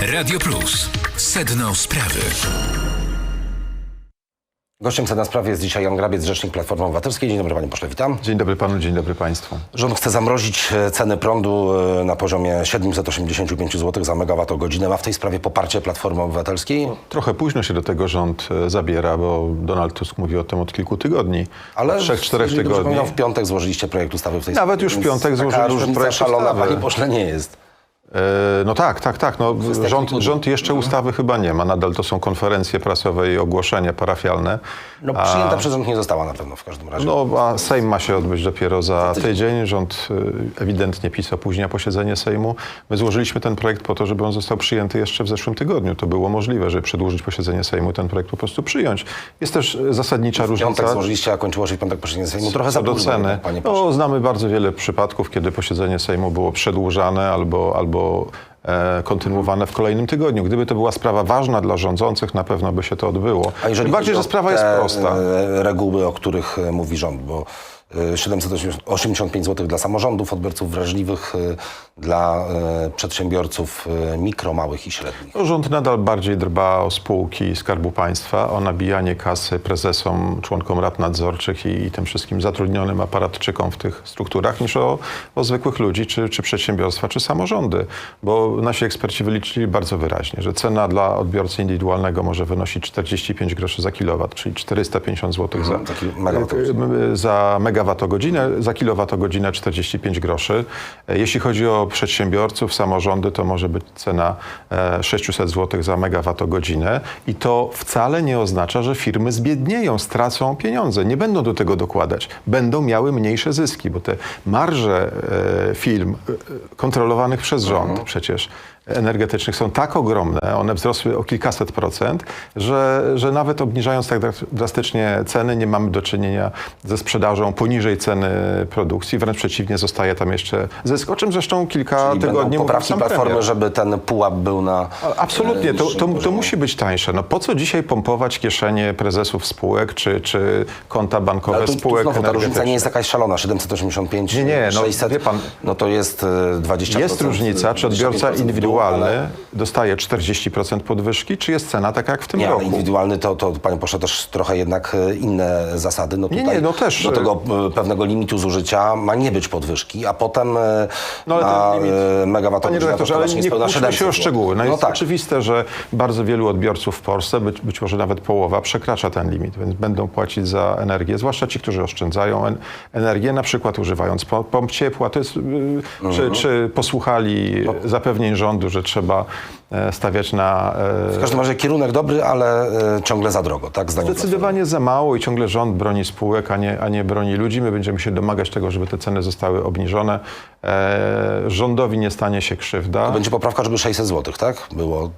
Radio Plus. Sedno sprawy. Gościem Sedna Sprawy jest dzisiaj Jan Grabiec, rzecznik Platformy Obywatelskiej. Dzień dobry panie pośle, witam. Dzień dobry panu, dzień dobry państwu. Rząd chce zamrozić e, ceny prądu e, na poziomie 785 zł za megawattogodzinę. Ma w tej sprawie poparcie Platformy Obywatelskiej, Trochę późno się do tego rząd e, zabiera, bo Donald Tusk mówi o tym od kilku tygodni. ale od trzech, czterech tygodni. w piątek złożyliście projekt ustawy w tej Nawet sprawie. już w piątek złożyliśmy projekt szalona, ustawy. panie pośle, nie jest. E, No tak, tak, tak. No, rząd, rząd jeszcze ustawy chyba nie ma. Nadal to są konferencje prasowe i ogłoszenia parafialne. No przyjęta przez rząd nie została na pewno w każdym razie. No, a Sejm ma się odbyć dopiero za tydzień. Rząd y, ewidentnie PiS opóźnia posiedzenie Sejmu. My złożyliśmy ten projekt po to, żeby on został przyjęty jeszcze w zeszłym tygodniu. To było możliwe, żeby przedłużyć posiedzenie Sejmu i ten projekt po prostu przyjąć. Jest też y, zasadnicza w piątek różnica. złożyliście, a kończyło się w piątek posiedzenie Sejmu. Trochę za do ceny. No, znamy bardzo wiele przypadków, kiedy posiedzenie Sejmu było przedłużane albo, albo e, kontynuowane w kolejnym tygodniu. Gdyby to była sprawa ważna dla rządzących, na pewno by się to odbyło. A jeżeli bardziej, że sprawa jest prosta. e, reguły, o których e, mówi rząd, bo 785 zł dla samorządów, odbiorców wrażliwych, e, dla e, przedsiębiorców e, mikro, małych i średnich. No, Rząd nadal bardziej dba o spółki Skarbu Państwa, o nabijanie kasy prezesom, członkom rad nadzorczych i, i tym wszystkim zatrudnionym aparatczykom w tych strukturach, niż o, o zwykłych ludzi, czy, czy przedsiębiorstwa, czy samorządy. Bo nasi eksperci wyliczyli bardzo wyraźnie, że cena dla odbiorcy indywidualnego może wynosić 45 groszy za kilowat, czyli 450 zł za, Taki megawattogodzinę. Megawattogodzinę, za kilowattogodzinę 45 groszy. E, Jeśli chodzi o przedsiębiorców, samorządy, to może być cena e, 600 zł za megawattogodzinę i to wcale nie oznacza, że firmy zbiednieją, stracą pieniądze. Nie będą do tego dokładać. Będą miały mniejsze zyski, bo te marże e, firm e, kontrolowanych przez rząd przecież energetycznych są tak ogromne, one wzrosły o kilkaset procent, że, że nawet obniżając tak dra- drastycznie ceny, nie mamy do czynienia ze sprzedażą poniżej ceny produkcji. Wręcz przeciwnie, zostaje tam jeszcze zysk, o czym zresztą kilka Czyli tygodni mówił sam Platformy, premier. żeby ten pułap był na... Absolutnie, to, to, to poziomie. musi być tańsze. No po co dzisiaj pompować kieszenie prezesów spółek czy, czy konta bankowe tu, tu spółek znowu ta różnica nie jest jakaś szalona, 785, Nie, nie, no, 600, wie pan, no to jest e, 20%. Jest różnica, czy odbiorca 25% w dół, indywidualny ale- dostaje 40% podwyżki, czy jest cena taka jak w tym Nie, roku? indywidualny to, to panie pośle, też trochę jednak e, inne zasady. No Nie, tutaj nie, no też, Do e- tego e, pewnego limitu zużycia ma nie być podwyżki, a potem No, na limit- e, Panie redaktorze, ale nie kłóćmy 700 się o szczegóły. No jest tak. oczywiste, że bardzo wielu odbiorców w Polsce, być, być może nawet połowa, przekracza ten limit, więc będą płacić za energię, zwłaszcza ci, którzy oszczędzają en energię, na przykład używając po- pomp ciepła. To jest, yy, Mhm. czy, czy posłuchali No. zapewnień rządu, że trzeba stawiać na e, W każdym razie kierunek dobry, ale e, ciągle za drogo, tak? Zdaniem Zdecydowanie za mało i ciągle rząd broni spółek, a nie, a nie broni ludzi. My będziemy się domagać tego, żeby te ceny zostały obniżone. E, rządowi nie stanie się krzywda. To będzie poprawka, żeby 600 zł, tak? Było,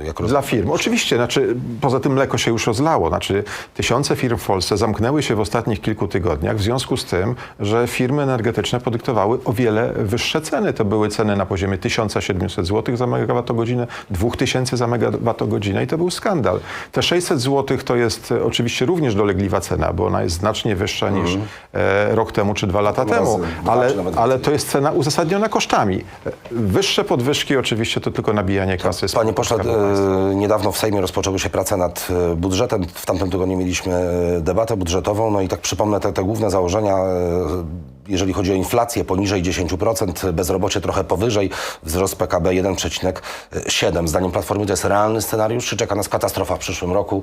e, jak rozumiem. Dla firm. Oczywiście, znaczy, poza tym mleko się już rozlało. Znaczy, tysiące firm w Polsce zamknęły się w ostatnich kilku tygodniach w związku z tym, że firmy energetyczne podyktowały o wiele wyższe ceny. To były ceny na poziomie 1700 zł za megawattogodzinę, 2000 za megawattogodzinę i to był skandal. Te 600 zł to jest e, oczywiście również dolegliwa cena, bo ona jest znacznie wyższa niż e, rok temu czy dwa lata Razy temu, dwa, ale, ale to jest cena uzasadniona kosztami. E, Wyższe podwyżki oczywiście to tylko nabijanie kasy. z Panie pośle, e, niedawno w Sejmie rozpoczęły się prace nad budżetem. W tamtym tygodniu mieliśmy debatę budżetową. No i tak przypomnę te, te główne założenia, jeżeli chodzi o inflację poniżej 10%, bezrobocie trochę powyżej, wzrost PKB 1,7. Zdaniem Platformy to jest realny scenariusz, czy czeka nas katastrofa w przyszłym roku?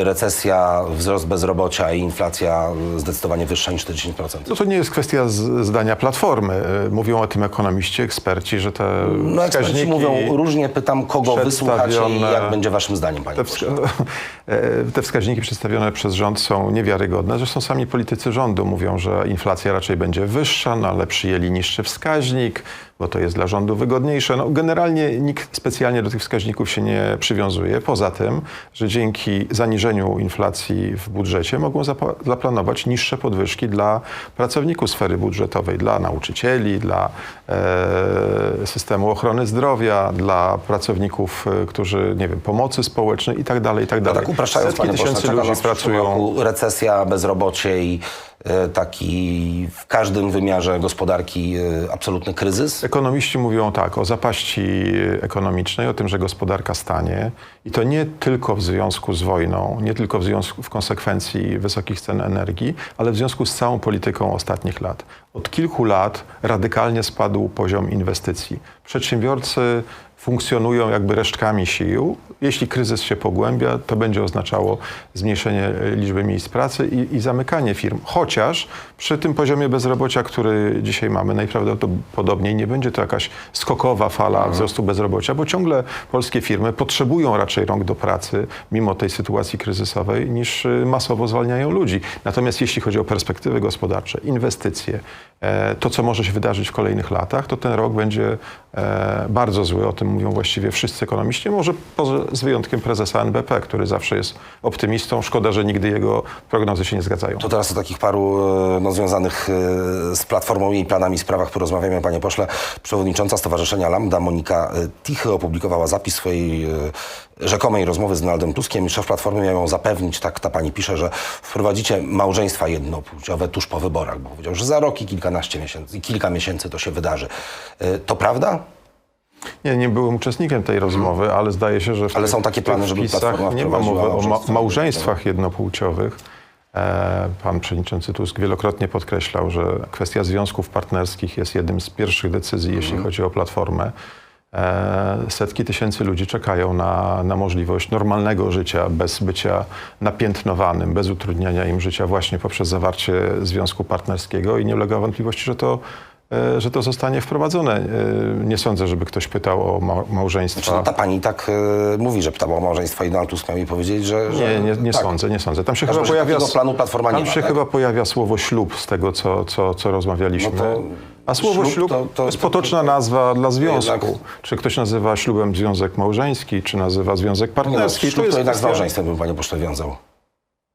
E, Recesja, wzrost bezrobocia i inflacja zdecydowanie wyższa niż te 10%. No to nie jest kwestia zdania Platformy. Y, Mówią o tym ekonomiści, eksperci, że te No eksperci mówią różnie, pytam kogo wysłuchacie i jak będzie waszym zdaniem, panie Te, wska- e, te wskaźniki przedstawione przez rząd są niewiarygodne. Zresztą sami politycy rządu mówią, że inflacja raczej będzie wyższa, no ale przyjęli niższy wskaźnik, bo to jest dla rządu wygodniejsze. No, generalnie nikt specjalnie do tych wskaźników się nie przywiązuje. Poza tym, że dzięki zaniżeniu inflacji w budżecie mogą zaplanować niższe podwyżki dla pracowników sfery budżetowej, dla nauczycieli, dla e, systemu ochrony zdrowia, dla pracowników, e, którzy, nie wiem, pomocy społecznej i tak dalej, i tak No dalej. tak upraszczając, Setki tysięcy ludzi pracują roku recesja, bezrobocie i taki w każdym wymiarze gospodarki e, absolutny kryzys? Ekonomiści mówią tak o zapaści ekonomicznej, o tym, że gospodarka stanie i to nie tylko w związku z wojną, nie tylko w związku w konsekwencji wysokich cen energii, ale w związku z całą polityką ostatnich lat. Od kilku lat radykalnie spadł poziom inwestycji. Przedsiębiorcy funkcjonują jakby resztkami sił. Jeśli kryzys się pogłębia, to będzie oznaczało zmniejszenie e, liczby miejsc pracy i, i zamykanie firm. Chociaż przy tym poziomie bezrobocia, który dzisiaj mamy, najprawdopodobniej nie będzie to jakaś skokowa fala wzrostu bezrobocia, bo ciągle polskie firmy potrzebują raczej rąk do pracy, mimo tej sytuacji kryzysowej, niż y, masowo zwalniają ludzi. Natomiast jeśli chodzi o perspektywy gospodarcze, inwestycje, e, to co może się wydarzyć w kolejnych latach, to ten rok będzie e, bardzo zły. O tym mówią właściwie wszyscy ekonomiści, może poza, z wyjątkiem prezesa NBP, który zawsze jest optymistą. Szkoda, że nigdy jego prognozy się nie zgadzają. To teraz o takich paru e, no, związanych e, z Platformą i planami sprawach porozmawiamy, panie pośle. Przewodnicząca Stowarzyszenia Lambda, Monika e, Tichy, opublikowała zapis swojej rzekomej rozmowy z Donaldem Tuskiem szef Platformy miał ją zapewnić, tak ta pani pisze, że wprowadzicie małżeństwa jednopłciowe tuż po wyborach, bo powiedział, że za rok i kilkanaście miesięcy, kilka miesięcy to się wydarzy. To prawda? Nie, nie byłem uczestnikiem tej rozmowy, ale zdaje się, że w Ale są takie plany, żeby Platforma nie ma mowy o ma- małżeństwa małżeństwach jednopłciowych. E, Pan przewodniczący Tusk wielokrotnie podkreślał, że kwestia związków partnerskich jest jednym z pierwszych decyzji, jeśli chodzi o Platformę. E, Setki tysięcy ludzi czekają na, na możliwość normalnego życia, bez bycia napiętnowanym, bez utrudniania im życia właśnie poprzez zawarcie związku partnerskiego i nie ulega wątpliwości, że to, że to zostanie wprowadzone. E, Nie sądzę, żeby ktoś pytał o ma- małżeństwa. Czy no, ta pani tak e, mówi, że pytała o małżeństwo i Donald Tusk miał jej powiedzieć, że... że Nie, nie, nie tak. sądzę, nie sądzę. Tam się chyba pojawia. planu Platforma tam nie ma, się tak? chyba pojawia słowo ślub z tego, co, co, co rozmawialiśmy. No to A słowo ślub ślub, to- to, to- jest to- potoczna to- nazwa dla związku. jednak- Czy ktoś nazywa ślubem związek małżeński, czy nazywa związek no, partnerski? ślub to, jednak z małżeństwem bym panie pośle wiązał.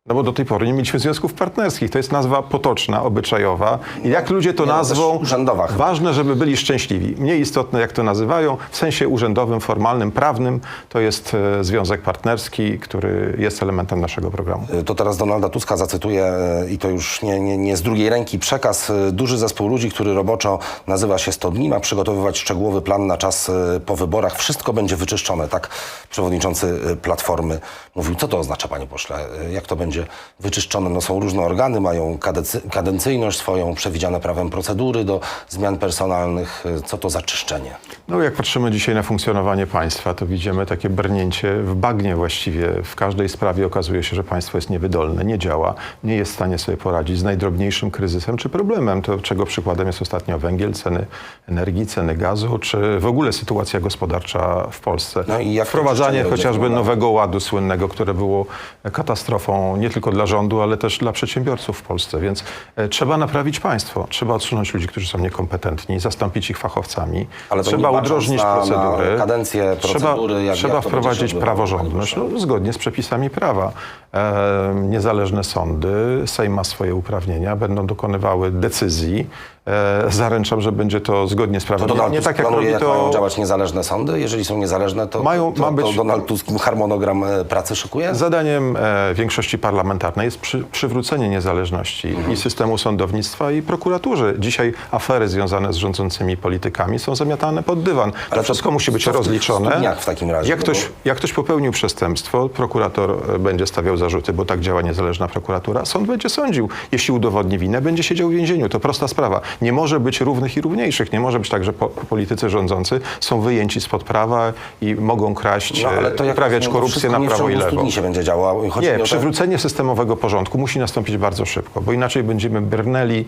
No bo do tej pory nie mieliśmy związków partnerskich. To jest nazwa potoczna, obyczajowa. I jak ludzie to nie, no, nazwą, urzędowa ważne, żeby byli szczęśliwi. Mniej istotne, jak to nazywają. W sensie urzędowym, formalnym, prawnym to jest e, związek partnerski, który jest elementem naszego programu. To teraz Donalda Tuska zacytuję e, i to już nie, nie, nie z drugiej ręki przekaz. E, Duży zespół ludzi, który roboczo nazywa się 100 dni, ma przygotowywać szczegółowy plan na czas e, po wyborach. Wszystko będzie wyczyszczone, tak przewodniczący e, Platformy mówił. Co to oznacza, panie pośle? E, Jak to będzie wyczyszczone? No są różne organy, mają kadency- kadencyjność swoją, przewidziane prawem procedury do zmian personalnych. Co to za czyszczenie? No jak patrzymy dzisiaj na funkcjonowanie państwa, to widzimy takie brnięcie w bagnie właściwie. W każdej sprawie okazuje się, że państwo jest niewydolne, nie działa, nie jest w stanie sobie poradzić z najdrobniejszym kryzysem czy problemem. To czego przykładem jest ostatnio węgiel, ceny energii, ceny gazu, czy w ogóle sytuacja gospodarcza w Polsce. No i jak Wprowadzanie będzie chociażby nowego ładu słynnego, które było katastrofą nie tylko dla rządu, ale też dla przedsiębiorców w Polsce. Więc e, trzeba naprawić państwo, trzeba odsunąć ludzi, którzy są niekompetentni, zastąpić ich fachowcami. Ale to trzeba nie udrożnić na- na procedury. kadencję, procedury, trzeba, jak- trzeba jak to wprowadzić praworządność no, zgodnie z przepisami prawa. E, niezależne sądy, Sejm ma swoje uprawnienia, będą dokonywały decyzji. E, zaręczam, że będzie to zgodnie z prawem. To Donald nie Tusk tak jak planuje, robi jak mają to działać niezależne sądy? Jeżeli są niezależne, to, Mają- to, ma to być- Donald Tusk harmonogram e, pracy szykuje? Zadaniem e, większości parlamentarnej jest przy, przywrócenie niezależności i systemu sądownictwa i prokuratury. Dzisiaj afery związane z rządzącymi politykami są zamiatane pod dywan. Ale to wszystko musi być rozliczone. studniach w takim razie? Jak No ktoś, bo- jak ktoś popełnił przestępstwo, prokurator e, będzie stawiał zarzuty, bo tak działa niezależna prokuratura. Sąd będzie sądził. Jeśli udowodni winę, będzie siedział w więzieniu. To prosta sprawa. Nie może być równych i równiejszych. Nie może być tak, że po, politycy rządzący są wyjęci spod prawa i mogą kraść, No, ale to e, jak uprawiać rozumiem, korupcję na nie prawo i lewo. studni się będzie. Chodzi mi Nie, przywrócenie systemowego porządku musi nastąpić bardzo szybko, bo inaczej będziemy brnęli e,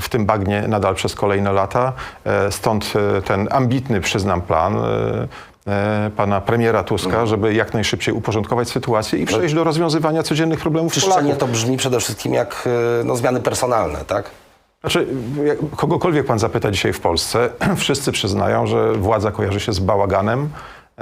w, tym bagnie nadal przez kolejne lata. E, stąd e, ten ambitny, przyznam, plan. Pana premiera Tuska, Mhm. żeby jak najszybciej uporządkować sytuację i przejść do rozwiązywania codziennych problemów Czyszczenie to brzmi przede wszystkim jak no, zmiany personalne, tak? Znaczy, jak kogokolwiek pan zapyta dzisiaj w Polsce, wszyscy przyznają, że władza kojarzy się z bałaganem,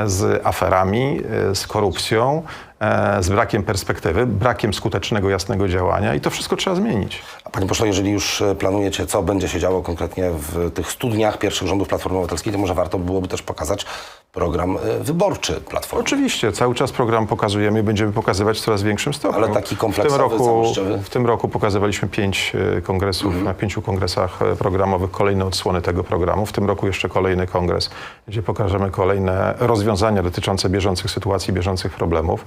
z aferami, e, z korupcją e, z brakiem perspektywy, brakiem skutecznego, jasnego działania i to wszystko trzeba zmienić. A Panie pośle, jeżeli już e, planujecie, co będzie się działo konkretnie w tych 100 dniach pierwszych rządów Platformy Obywatelskiej, to może warto byłoby też pokazać program e, wyborczy Platformy. Oczywiście, cały czas program pokazujemy i będziemy pokazywać w coraz większym stopniu. Ale taki w tym kompleksowy, roku? W tym roku pokazywaliśmy pięć e, kongresów, na pięciu kongresach e, programowych, kolejne odsłony tego programu. W tym roku jeszcze kolejny kongres, gdzie pokażemy kolejne rozwiązania dotyczące bieżących sytuacji, bieżących problemów.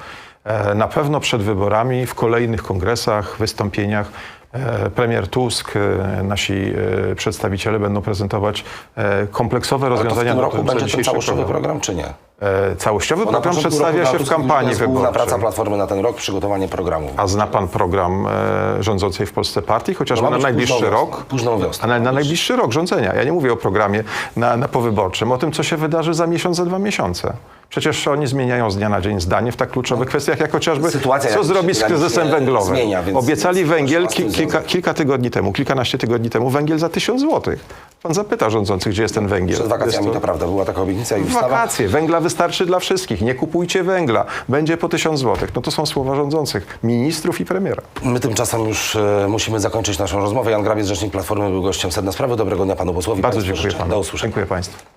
Na pewno przed wyborami, w kolejnych kongresach, wystąpieniach Premier Tusk, e, nasi e, przedstawiciele będą prezentować e, kompleksowe Ale to w rozwiązania tym roku będzie ten całościowy problemów. program, czy nie? E, Całościowy Bo program przedstawia się w kampanii główna praca wyborczej. Platformy na ten rok, przygotowanie programu. A zna pan program e, rządzącej w Polsce partii, chociażby No na najbliższy późną rok? wiosną, późną wiosną. Na, na najbliższy rok rządzenia. Ja nie mówię o programie na, na powyborczym, o tym, co się wydarzy za miesiąc, za dwa miesiące. Przecież oni zmieniają z dnia na dzień zdanie w tak kluczowych kwestiach, jak chociażby No, Sytuacja co zrobić z kryzysem węglowym. zmienia, Obiecali węgiel ki, kilka, kilka tygodni temu, kilkanaście tygodni temu, węgiel za tysiąc złotych. Pan zapyta rządzących, gdzie jest ten węgiel. Przed wakacjami Jest to prawda, była taka obietnica i ustawa. Wakacje, węgla wystarczy dla wszystkich. Nie kupujcie węgla, będzie po tysiąc złotych. No to są słowa rządzących, ministrów i premiera. My tymczasem już e, musimy zakończyć naszą rozmowę. Jan Grabiec, rzecznik Platformy, był gościem Sedna Sprawy. Dobrego dnia panu posłowi. Bardzo Państwu dziękuję życzę. panu. Do usłyszenia. Dziękuję państwu.